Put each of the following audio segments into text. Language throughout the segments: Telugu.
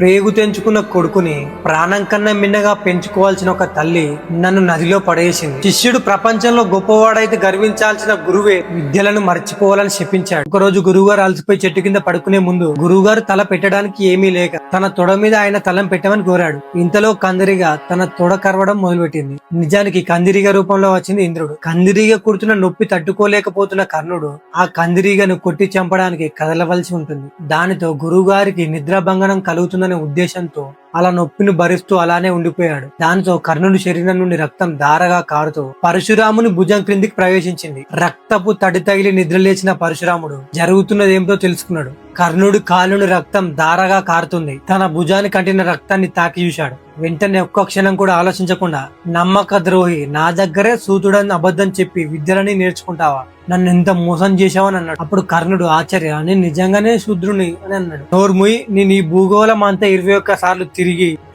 ప్రేగు తెంచుకున్న కొడుకుని ప్రాణం కన్నా మిన్నగా పెంచుకోవాల్సిన ఒక తల్లి నన్ను నదిలో పడేసింది. శిష్యుడు ప్రపంచంలో గొప్పవాడైతే గర్వించాల్సిన గురువే విద్యలను మర్చిపోవాలని శపించాడు. ఒకరోజు గురువుగారు అలసిపోయి చెట్టు కింద పడుకునే ముందు గురువుగారు తల పెట్టడానికి ఏమీ లేక తన తొడ మీద ఆయన తలం పెట్టమని కోరాడు. ఇంతలో కందిరిగా తన తొడ కరవడం మొదలుపెట్టింది. నిజానికి కందిరిగ రూపంలో వచ్చింది ఇంద్రుడు. కందిరీగ కుడుతున్న నొప్పి తట్టుకోలేకపోతున్న కర్ణుడు ఆ కందిరీగను కొట్టి చంపడానికి కదలవలసి ఉంటుంది. దానితో గురువుగారికి నిద్రాభంగనం కలుగుతుందనే ఉద్దేశంతో అలా నొప్పిని భరిస్తూ అలానే ఉండిపోయాడు. దాంతో కర్ణుడి శరీరం నుండి రక్తం ధారగా కారుతూ పరశురాముని భుజం క్రిందికి ప్రవేశించింది. రక్తపు తడి తగిలి నిద్రలేచిన పరశురాముడు జరుగుతున్నది ఏమిటో తెలుసుకున్నాడు. కర్ణుడి కాలుని రక్తం ధారగా కారుతుంది. తన భుజాన్ని కట్టిన రక్తాన్ని తాకి చూశాడు. వెంటనే ఒక్క క్షణం కూడా ఆలోచించకుండా నమ్మక ద్రోహి నా దగ్గరే సూతుడని అబద్ధం చెప్పి విద్యలని నేర్చుకుంటావా? నన్ను ఎంత మోసం చేశావని అన్నాడు. అప్పుడు కర్ణుడు ఆశ్చర్య నేను నిజంగానే శూద్రుని అని అన్నాడు. నోర్ముయి నేను ఈ భూగోళం అంతా ఇరవై ఒక్క సార్లు తిరిగి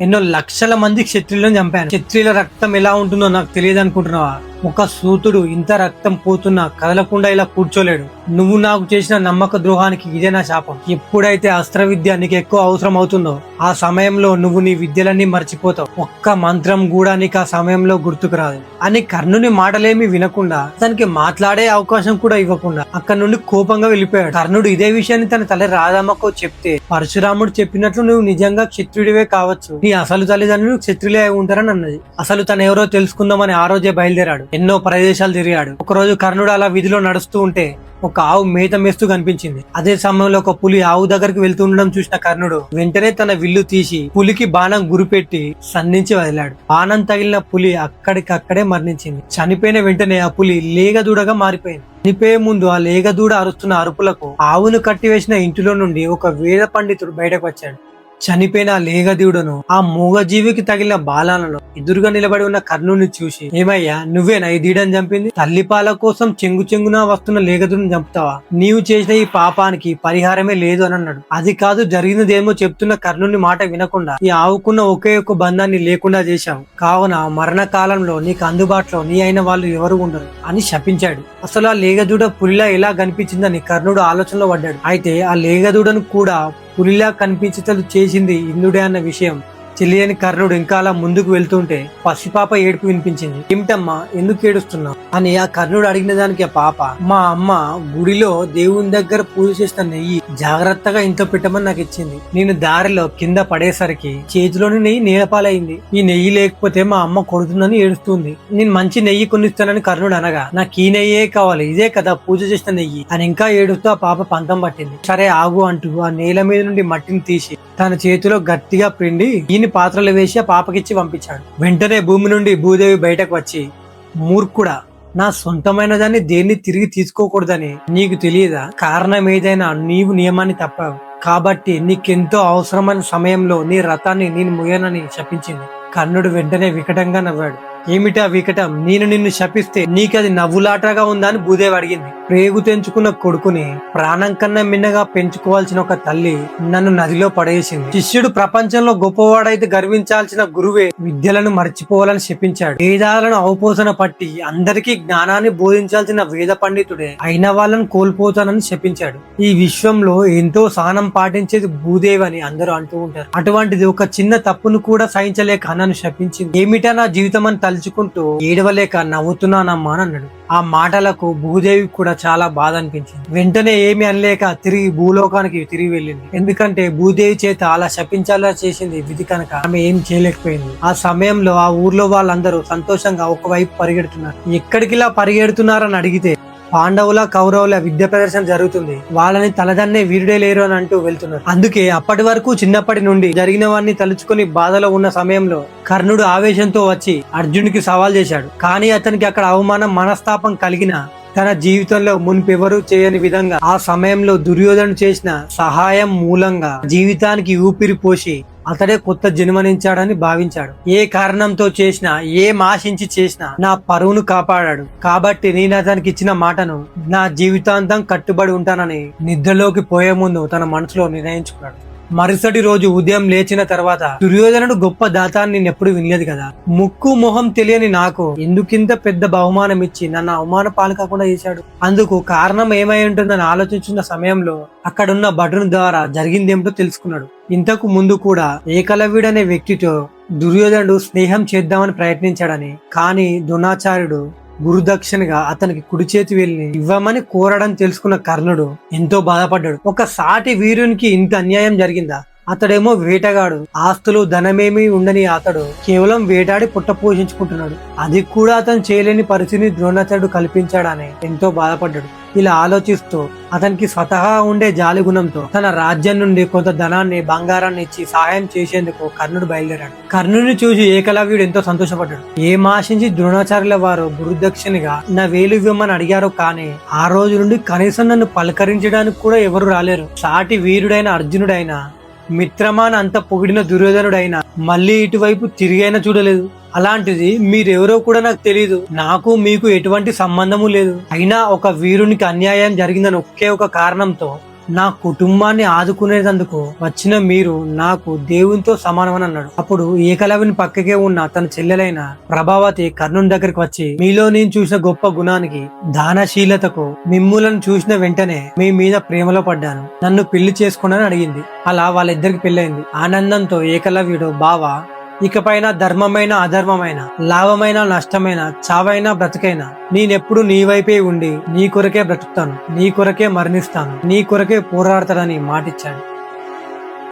ఎన్నో లక్షల మంది క్షత్రియులను చంపాను. క్షత్రియుల రక్తం ఎలా ఉంటుందో నాకు తెలియదు అనుకుంటున్నావా ఒక సూతుడు ఇంత రక్తం పోతున్నా కదలకుండా ఇలా కూర్చోలేడు. నువ్వు నాకు చేసిన నమ్మక ద్రోహానికి ఇదే నా శాపం. ఎప్పుడైతే అస్త్ర విద్య నీకు ఎక్కువ అవసరం అవుతుందో ఆ సమయంలో నువ్వు నీ విద్యలన్నీ మర్చిపోతావు. ఒక్క మంత్రం కూడా నీకు ఆ సమయంలో గుర్తుకు రాదు. అని కర్ణుని మాటలేమి వినకుండా తనకి మాట్లాడే అవకాశం కూడా ఇవ్వకుండా అక్కడ నుండి కోపంగా వెళ్ళిపోయాడు. కర్ణుడు ఇదే విషయాన్ని తన తల్లి రాధమ్మకు చెప్తే పరశురాముడు చెప్పినట్లు నువ్వు నిజంగా క్షత్రుడివే కావచ్చు. నీ అసలు తల్లిదండ్రులు క్షత్రులే అయి ఉంటారని అన్నది. అసలు తను ఎవరో తెలుసుకుందామని ఆ రోజే బయలుదేరాడు. ఎన్నో ప్రదేశాలు తిరిగాడు. ఒకరోజు కర్ణుడు అలా విధిలో నడుస్తూ ఉంటే ఒక ఆవు మేత మేస్తూ కనిపించింది. అదే సమయంలో ఒక పులి ఆవు దగ్గరికి వెళ్తూ ఉండడం చూసిన కర్ణుడు వెంటనే తన విల్లు తీసి పులికి బాణం గురిపెట్టి సంధించి వదిలాడు. బాణం తగిలిన పులి అక్కడికక్కడే మరణించింది. చనిపోయిన వెంటనే ఆ పులి లేగదూడగా మారిపోయింది. చనిపోయే ముందు ఆ లేగదూడ అరుస్తున్న అరుపులకు ఆవును కట్టివేసిన ఇంటిలో నుండి ఒక వేద పండితుడు బయటకు వచ్చాడు. చనిపోయిన ఆ లేగదీవుడును ఆ మూగజీవికి తగిలిన బాలాలను ఎదురుగా నిలబడి ఉన్న కర్ణుని చూసి ఏమయ్యా నువ్వేనా ఈ దీడని చంపింది? తల్లిపాల కోసం చెంగు చెంగున వస్తున్న లేగదుడిని చంపుతావా? నీవు చేసిన ఈ పాపానికి పరిహారమే లేదు అని అన్నాడు. అది కాదు జరిగినదేమో చెప్తున్న కర్ణుని మాట వినకుండా ఈ ఆవుకున్న ఒకే ఒక్క బంధాన్ని లేకుండా చేశావు. కావున మరణ కాలంలో నీకు అందుబాటులో నీ అయిన వాళ్ళు ఎవరు ఉండరు అని శపించాడు. అసలు ఆ లేగదూడ పులిలా ఎలా కనిపించిందని కర్ణుడు ఆలోచనలో పడ్డాడు. అయితే ఆ లేగదూడను కూడా పులిలా కనిపించేటట్లు చేసింది ఇంద్రుడే అన్న విషయం. తెలియని కర్ణుడు ఇంకా అలా ముందుకు వెళ్తుంటే పసిపాప ఏడుపు వినిపించింది. ఏమిటమ్మా ఎందుకు ఏడుస్తున్నావు? అని ఆ కర్ణుడు అడిగిన దానికి ఆ పాప మా అమ్మ గుడిలో దేవుని దగ్గర పూజ చేసిన నెయ్యి జాగ్రత్తగా ఇంట్లో పెట్టమని నాకు ఇచ్చింది. నేను దారిలో కింద పడేసరికి చేతిలోని నెయ్యి నేలపాలైంది. ఈ నెయ్యి లేకపోతే మా అమ్మ కొడుతుందని ఏడుస్తుంది. నేను మంచి నెయ్యి కొనిస్తానని కర్ణుడు అనగా నాకు ఈ నెయ్యే కావాలి ఇదే కదా పూజ చేసిన నెయ్యి అని ఇంకా ఏడుస్తూ ఆ పాప పంతం పట్టింది. సరే ఆగు అంటూ ఆ నేల మీద నుండి మట్టిని తీసి తన చేతిలో గట్టిగా పిండి ఈయన పాత్రలు వేసి ఆ పాపకిచ్చి పంపించాడు. వెంటనే భూమి నుండి భూదేవి బయటకు వచ్చి మూర్ఖుడా నా సొంతమైన దాన్ని దేన్ని తిరిగి తీసుకోకూడదని నీకు తెలియదా? కారణం ఏదైనా నీవు నియమాన్ని తప్పావు. కాబట్టి నీకెంతో అవసరమైన సమయంలో నీ రథాన్ని నేను ముయ్యనని శపించింది. కర్ణుడు వెంటనే వికటంగా నవ్వాడు. ఏమిటా వికటం? నేను నిన్ను శపిస్తే నీకది నవ్వులాటగా ఉందా అని భూదేవి అడిగింది. ప్రేగు తెంచుకున్న కొడుకుని ప్రాణం కన్నా మిన్నగా పెంచుకోవాల్సిన ఒక తల్లి నన్ను నదిలో పడేసింది. శిష్యుడు ప్రపంచంలో గొప్పవాడైతే గర్వించాల్సిన గురువే విద్యలను మర్చిపోవాలని శపించాడు. వేదాలను అవపోసన పట్టి అందరికీ జ్ఞానాన్ని బోధించాల్సిన వేద పండితుడే అయిన వాళ్ళని కోల్పోతానని శపించాడు. ఈ విశ్వంలో ఎంతో సహనం పాటించేది భూదేవి అని అందరూ అంటూ ఉంటారు. అటువంటిది ఒక చిన్న తప్పును కూడా సహించలేక నన్ను శపించింది. ఏమిటా నా జీవితం అని తలుచుకుంటూ ఏడవలేక నవ్వుతున్నానమ్మా అని అన్నాడు. ఆ మాటలకు భూదేవి కూడా చాలా బాధ అనిపించింది. వెంటనే ఏమి అనలేక తిరిగి భూలోకానికి తిరిగి వెళ్ళింది. ఎందుకంటే భూదేవి చేత అలా శపించాలా చేసింది విధి కనుక ఆమె ఏం చేయలేకపోయింది. ఆ సమయంలో ఆ ఊర్లో వాళ్ళందరూ సంతోషంగా ఒకవైపు పరిగెడుతున్నారు. ఎక్కడికి ఇలా పరిగెడుతున్నారని అడిగితే పాండవుల కౌరవుల విద్య ప్రదర్శన జరుగుతుంది. వాళ్ళని తలదన్నే వీరుడే లేరు అని అంటూ వెళ్తున్నారు. అందుకే అప్పటి వరకు చిన్నప్పటి నుండి జరిగిన వారిని తలుచుకుని బాధలో ఉన్న సమయంలో కర్ణుడు ఆవేశంతో వచ్చి అర్జునుడికి సవాల్ చేశాడు. కానీ అతనికి అక్కడ అవమానం మనస్తాపం కలిగిన తన జీవితంలో మునిపెవరూ చేయని విధంగా ఆ సమయంలో దుర్యోధను చేసిన సహాయం మూలంగా జీవితానికి ఊపిరి పోసి అతడే కొత్త జన్మనించాడని భావించాడు. ఏ కారణంతో చేసినా ఏం ఆశించి చేసినా నా పరువును కాపాడాడు. కాబట్టి నేను అతనికి ఇచ్చిన మాటను నా జీవితాంతం కట్టుబడి ఉంటానని నిద్రలోకి పోయే ముందు తన మనసులో నిర్ణయించుకున్నాడు. మరుసటి రోజు ఉదయం లేచిన తర్వాత దుర్యోధనుడు గొప్ప దాతాన్ని నేను ఎప్పుడు వినలేదు కదా. ముక్కు మొహం తెలియని నాకు ఎందుకింత పెద్ద బహుమానం ఇచ్చి నన్ను అవమాన పాలు కాకుండా చేశాడు? అందుకు కారణం ఏమై ఉంటుందని ఆలోచించిన సమయంలో అక్కడున్న భటుని ద్వారా జరిగిందేమిటో తెలుసుకున్నాడు. ఇంతకు ముందు కూడా ఏకలవ్యుడనే వ్యక్తితో దుర్యోధనుడు స్నేహం చేద్దామని ప్రయత్నించాడని కానీ ద్రోణాచార్యుడు గురుదక్షిణగా అతనికి కుడి చేతి వెళ్ళి ఇవ్వమని కోరడం తెలుసుకున్న కర్ణుడు ఎంతో బాధపడ్డాడు. ఒక సాటి వీరునికి ఇంత అన్యాయం జరిగిందా? అతడేమో వేటగాడు. ఆస్తులు ధనమేమీ ఉండని అతడు. కేవలం వేటాడి పుట్ట పోషించుకుంటున్నాడు. అది కూడా అతను చేయలేని పరిస్థితిని ద్రోణాచార్యుడు కల్పించాడని ఎంతో బాధపడ్డాడు. ఇలా ఆలోచిస్తూ అతనికి స్వతహా ఉండే జాలి గుణంతో తన రాజ్యం నుండి కొంత ధనాన్ని బంగారాన్ని ఇచ్చి సహాయం చేసేందుకు కర్ణుడు బయలుదేరాడు. కర్ణుని చూసి ఏకలవ్యుడు ఎంతో సంతోషపడ్డాడు. ఏం ఆశించి ద్రోణాచార్యుల వారు గురుదక్షిణగా నా వేలు ఇవ్వమని అడిగారు కానీ ఆ రోజు నుండి కనీసం నన్ను పలకరించడానికి కూడా ఎవరు రాలేరు. సాటి వీరుడైన అర్జునుడైన మిత్రమాన అంత పొగిడిన దుర్యోధనుడైనా మళ్ళీ ఇటువైపు తిరిగైనా చూడలేదు. అలాంటిది మీరెవరో కూడా నాకు తెలియదు నాకు మీకు ఎటువంటి సంబంధము లేదు. అయినా ఒక వీరునికి అన్యాయం జరిగిందని ఒకే ఒక కారణంతో నా కుటుంబాన్ని ఆదుకునేందుకు వచ్చిన మీరు నాకు దేవునితో సమానమని అన్నాడు. అప్పుడు ఏకలవిని పక్కకే ఉన్న తన చెల్లెలైన ప్రభావతి కర్ణుని దగ్గరికి వచ్చి మీలో నేను చూసిన గొప్ప గుణానికి దానశీలతకు మిమ్ములను చూసిన వెంటనే మీ మీద ప్రేమలో పడ్డాను. నన్ను పెళ్ళి చేసుకున్నాను అడిగింది. అలా వాళ్ళిద్దరికి పెళ్ళైంది ఆనందంతో ఏకలవ్యుడు బావ ఇకపైన ధర్మమైన అధర్మమైన లాభమైన నష్టమైన చావైనా బ్రతకైనా నేనెప్పుడు నీ వైపే ఉండి నీ కొరకే బ్రతుకుతాను నీ కొరకే మరణిస్తాను నీ కొరకే పోరాడతాడని మాటిచ్చాడు.